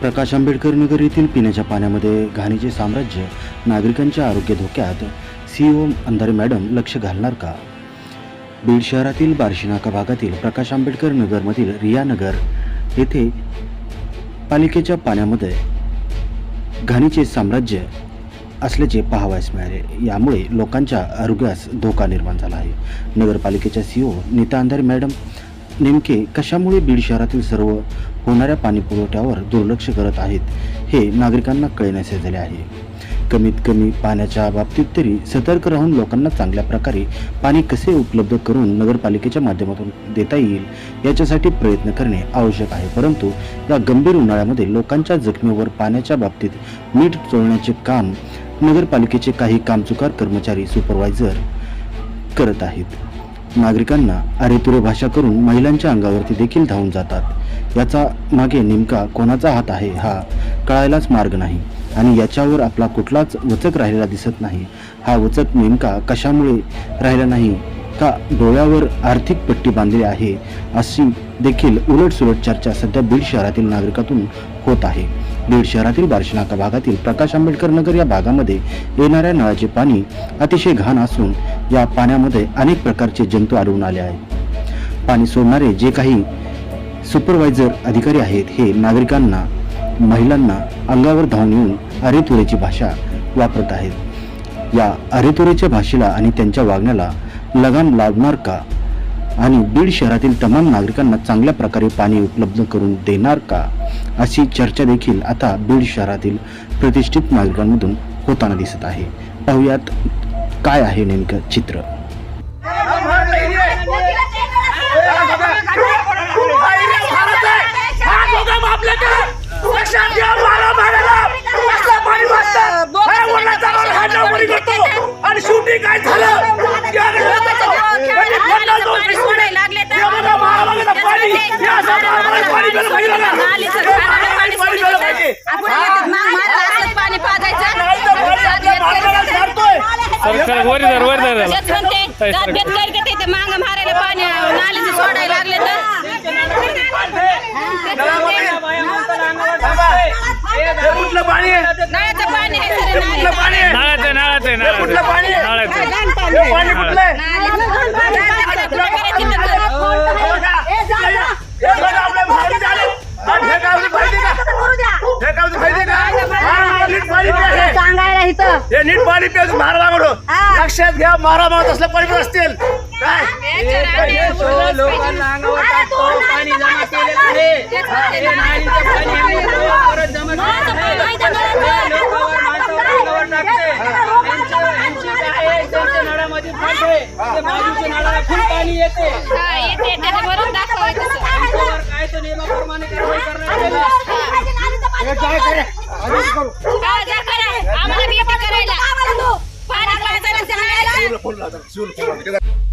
प्रकाश आंबेडकर नगर येथील पिण्याच्या पाण्यामध्ये घाणीचे साम्राज्य नागरिकांचे आरोग्य धोक्यात सीओ अंधारे मॅडम लक्ष घालणार का? बीड शहरातील बार्शीनाका भागातील प्रकाश आंबेडकर नगरमधील रियानगर येथे पालिकेच्या पाण्यामध्ये घाणीचे साम्राज्य असल्याचे पाहावयास मिळाले. यामुळे लोकांच्या आरोग्यास धोका निर्माण झाला आहे. नगरपालिकेच्या ओ नीता अंधारे मॅडम नेमके कशामुळे बीड शहरातील सर्व होणाऱ्या पाणी पुरवठ्यावर दुर्लक्ष करत आहेत हे नागरिकांना कळण्याचे झाले आहे. कमीत कमी पाण्याच्या बाबतीत तरी सतर्क राहून लोकांना चांगल्या प्रकारे पाणी कसे उपलब्ध करून नगरपालिकेच्या माध्यमातून देता येईल याच्यासाठी प्रयत्न करणे आवश्यक आहे. परंतु या गंभीर उन्हाळ्यामध्ये लोकांच्या जखमेवर पाण्याच्या बाबतीत मीठ चोळण्याचे काम नगरपालिकेचे काही कामचुकार कर्मचारी सुपरवायझर करत आहेत. नागरिकांना अरेतुरे भाषा करून महिलांच्या अंगावरती देखील धावून जातात. याचा मागे नेमका कोणाचा हात आहे हा कळायलाच मार्ग नाही आणि याच्यावर आपला कुठलाच वचक राहिलेला दिसत नाही. हा वचक नेमका कशामुळे राहिला नाही? का डोळ्यावर आर्थिक पट्टी बांधली आहे? अशी देखील उलटसुलट चर्चा सध्या बीड शहरातील नागरिकातून होत आहे. बीड शहरातील बार्शीनाका भागातील प्रकाश आंबेडकर नगर या भागामध्ये येणाऱ्या नळाचे पाणी अतिशय घाण असून या पाण्यामध्ये अनेक प्रकारचे जंतू आढळून आले आहेत. पाणी सोडणारे जे काही सुपरवायझर अधिकारी आहेत हे नागरिकांना महिलांना अंगावर धावून येऊन अरेतुरेची भाषा वापरत आहेत. या अरेतुरेच्या भाषेला आणि त्यांच्या वागण्याला लगाम लावणार का? आणि बीड शहरातील तमाम नागरिकांना चांगल्या प्रकारे पाणी उपलब्ध करून देणार का? अशी चर्चा देखील आता बीड शहरातील प्रतिष्ठित नागरिकांमधून होताना दिसत आहे. पाहुयात काय आहे नेमकं चित्र आणि शेवटी काय झालं सर सर वर धर वर धर त्याला. मांग मारायला पाणी नालीचं सोडायला लागले तर. कुठलं पाणी आहे? नळाचं पाणी आहे सर कुठलं पाणी आहे? नाळाचं नाळाचं कुठलं पाणी आहे? नाळाचं हे पाणी कुठलं आहे हे बघा आपल्या भारी झालं. आणि हे गावची पाहिजे का हे गावची पाहिजे का हा, नीट पाणी प्या हे. सांगायला इथं हे नीट पाणी प्यायचं मारा लागलो लक्षात घ्या मारा मारत असलं पाणी पण असतील काय लोकांना अंगावर टाकतो पाणी जमा केलेलं आहे हे नालीचं पाणी आम्ही परत जमा केलेलं आहे हे लोकांवर माणसावर अंगावर टाकते यांचं यांची काय आहे त्यांच्या नळामध्ये फट आहे ते बाजूच्या नळाला फुल पाणी येते त्याच्यावरून दाखवायचं यांच्यावर काय नियमाप्रमाणे कारवाई करण्यात यावी 好了，结束了。